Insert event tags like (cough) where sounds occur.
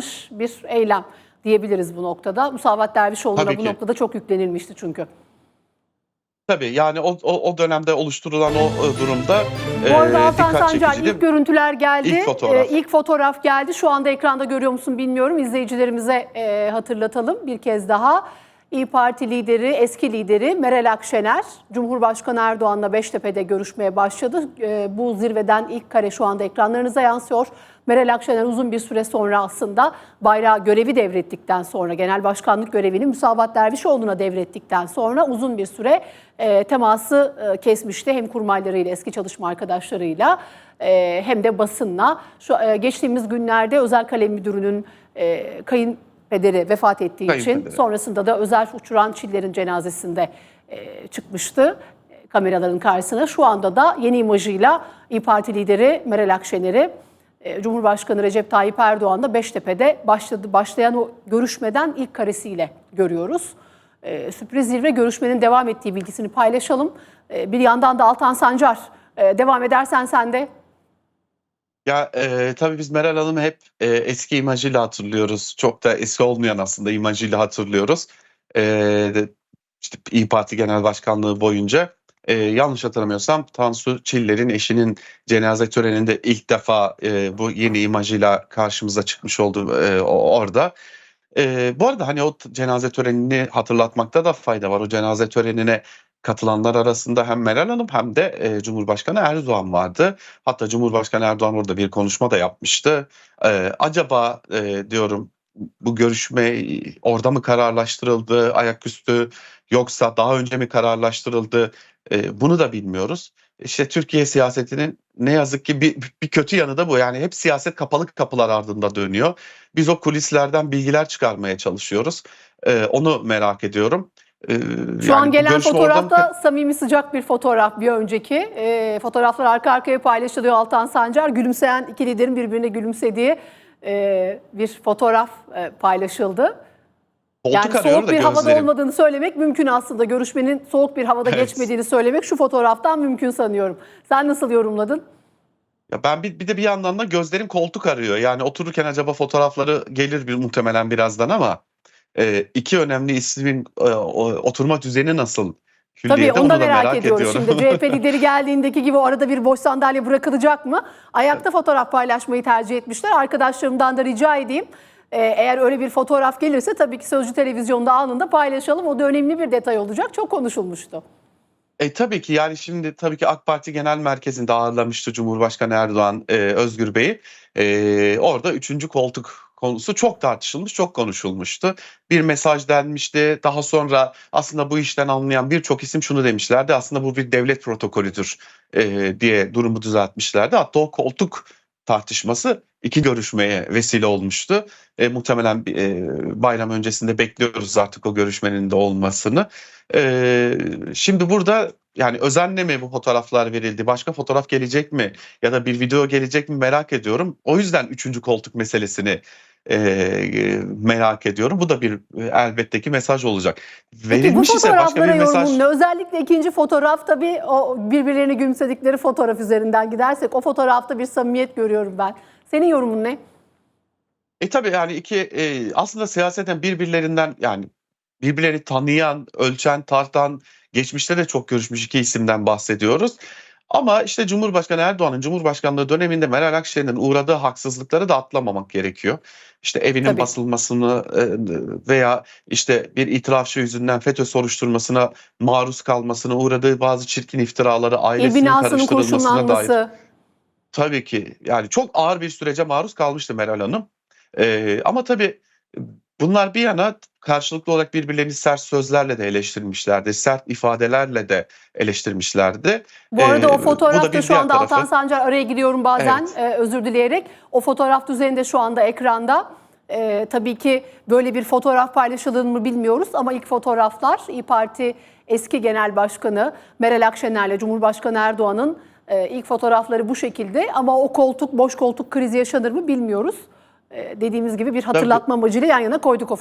yaşanmış bir eylem diyebiliriz bu noktada. Musavat Dervişoğlu'na bu noktada çok yüklenilmişti çünkü. Tabii yani o, o, o dönemde oluşturulan o e, durumda Bu arada e, dikkat Sancar ilk görüntüler geldi. İlk fotoğraf. Ee, ilk fotoğraf geldi. Şu anda ekranda görüyor musun bilmiyorum. İzleyicilerimize e, hatırlatalım bir kez daha. İyi Parti lideri, eski lideri Meral Akşener, Cumhurbaşkanı Erdoğan'la Beştepe'de görüşmeye başladı. E, bu zirveden ilk kare şu anda ekranlarınıza yansıyor. Meral Akşener uzun bir süre sonra aslında bayrağı görevi devrettikten sonra, genel başkanlık görevini Musavat Dervişoğlu'na devrettikten sonra uzun bir süre e, teması e, kesmişti. Hem kurmaylarıyla, eski çalışma arkadaşlarıyla e, hem de basınla. Şu Geçtiğimiz günlerde Özel Kalem Müdürü'nün e, kayınpederi vefat ettiği için Kayınpederi. sonrasında da özel uçuran Çiller'in cenazesinde e, çıkmıştı e, kameraların karşısına. Şu anda da yeni imajıyla İYİ Parti lideri Meral Akşener'i e, Cumhurbaşkanı Recep Tayyip Erdoğan'la Beştepe'de başladı. Başlayan o görüşmeden ilk karesiyle görüyoruz. E, sürpriz zirve görüşmenin devam ettiği bilgisini paylaşalım. E, bir yandan da Altan Sancar e, devam edersen sen de. Ya e, tabii biz Meral Hanım'ı hep e, eski imajıyla hatırlıyoruz. Çok da eski olmayan aslında imajıyla hatırlıyoruz. E, işte İyi Parti Genel Başkanlığı boyunca e, yanlış hatırlamıyorsam Tansu Çiller'in eşinin cenaze töreninde ilk defa e, bu yeni imajıyla karşımıza çıkmış oldu e, orada. E, bu arada hani o cenaze törenini hatırlatmakta da fayda var. O cenaze törenine katılanlar arasında hem Meral Hanım hem de e, Cumhurbaşkanı Erdoğan vardı. Hatta Cumhurbaşkanı Erdoğan orada bir konuşma da yapmıştı. Ee, acaba e, diyorum bu görüşme orada mı kararlaştırıldı ayaküstü yoksa daha önce mi kararlaştırıldı Ee, bunu da bilmiyoruz. İşte Türkiye siyasetinin ne yazık ki bir, bir kötü yanı da bu. Yani hep siyaset kapalı kapılar ardında dönüyor. Biz o kulislerden bilgiler çıkarmaya çalışıyoruz. Ee, onu merak ediyorum. Ee, Şu an gelen fotoğrafta samimi sıcak bir fotoğraf bir önceki. E, fotoğraflar arka arkaya paylaşılıyor Altan Sancar. Gülümseyen iki liderin birbirine gülümsediği e, bir fotoğraf e, paylaşıldı. koltuk Yani soğuk bir havada gözlerim. olmadığını söylemek mümkün aslında. Görüşmenin soğuk bir havada Evet. geçmediğini söylemek şu fotoğraftan mümkün sanıyorum. Sen nasıl yorumladın? Ya ben bir, bir de bir yandan da gözlerim koltuk arıyor. Yani otururken acaba fotoğrafları gelir bir muhtemelen birazdan ama e, iki önemli ismin e, oturma düzeni nasıl? Tabii onu da onu merak, ediyoruz şimdi. CHP (laughs) lideri geldiğindeki gibi arada bir boş sandalye bırakılacak mı? Ayakta fotoğraf paylaşmayı tercih etmişler. Arkadaşlarımdan da rica edeyim. Ee, eğer öyle bir fotoğraf gelirse tabii ki Sözcü Televizyon'da anında paylaşalım. O da önemli bir detay olacak. Çok konuşulmuştu. E tabii ki yani şimdi tabii ki AK Parti Genel Merkezi'nde ağırlamıştı Cumhurbaşkanı Erdoğan e, Özgür Bey'i. E, orada üçüncü koltuk konusu çok tartışılmış, çok konuşulmuştu. Bir mesaj denmişti. Daha sonra aslında bu işten anlayan birçok isim şunu demişlerdi. Aslında bu bir devlet protokolüdür e, diye durumu düzeltmişlerdi. Hatta o koltuk tartışması iki görüşmeye vesile olmuştu. E, muhtemelen e, bayram öncesinde bekliyoruz artık o görüşmenin de olmasını. E, şimdi burada yani özenle mi bu fotoğraflar verildi? Başka fotoğraf gelecek mi? Ya da bir video gelecek mi merak ediyorum. O yüzden üçüncü koltuk meselesini e, merak ediyorum. Bu da bir e, elbette ki mesaj olacak. Peki bu Verilmiş ise başka fotoğraflara bir mesaj. ne? Özellikle ikinci fotoğraf tabii o birbirlerini gülümsedikleri fotoğraf üzerinden gidersek o fotoğrafta bir samimiyet görüyorum ben. Senin yorumun ne? E tabii yani iki e, aslında siyaseten birbirlerinden yani birbirlerini tanıyan, ölçen, tartan, geçmişte de çok görüşmüş iki isimden bahsediyoruz. Ama işte Cumhurbaşkanı Erdoğan'ın Cumhurbaşkanlığı döneminde Meral Akşener'in uğradığı haksızlıkları da atlamamak gerekiyor. İşte evinin Tabii. basılmasını e, veya işte bir itirafçı yüzünden FETÖ soruşturmasına maruz kalmasına uğradığı bazı çirkin iftiraları, İl ailesinin karıştırılmasına dair. Tabii ki yani çok ağır bir sürece maruz kalmıştı Meral Hanım. Ee, ama tabii bunlar bir yana karşılıklı olarak birbirlerini sert sözlerle de eleştirmişlerdi. Sert ifadelerle de eleştirmişlerdi. Bu arada Ee, o fotoğrafta şu anda tarafı. Altan Sancar araya giriyorum bazen Evet. e, özür dileyerek. O fotoğraf düzeninde şu anda ekranda. E, tabii ki böyle bir fotoğraf paylaşılır mı bilmiyoruz ama ilk fotoğraflar İyi Parti eski genel başkanı Meral Akşener'le Cumhurbaşkanı Erdoğan'ın e, ilk fotoğrafları bu şekilde ama o koltuk boş koltuk krizi yaşanır mı bilmiyoruz. E, dediğimiz gibi bir hatırlatma amacıyla yan yana koyduk o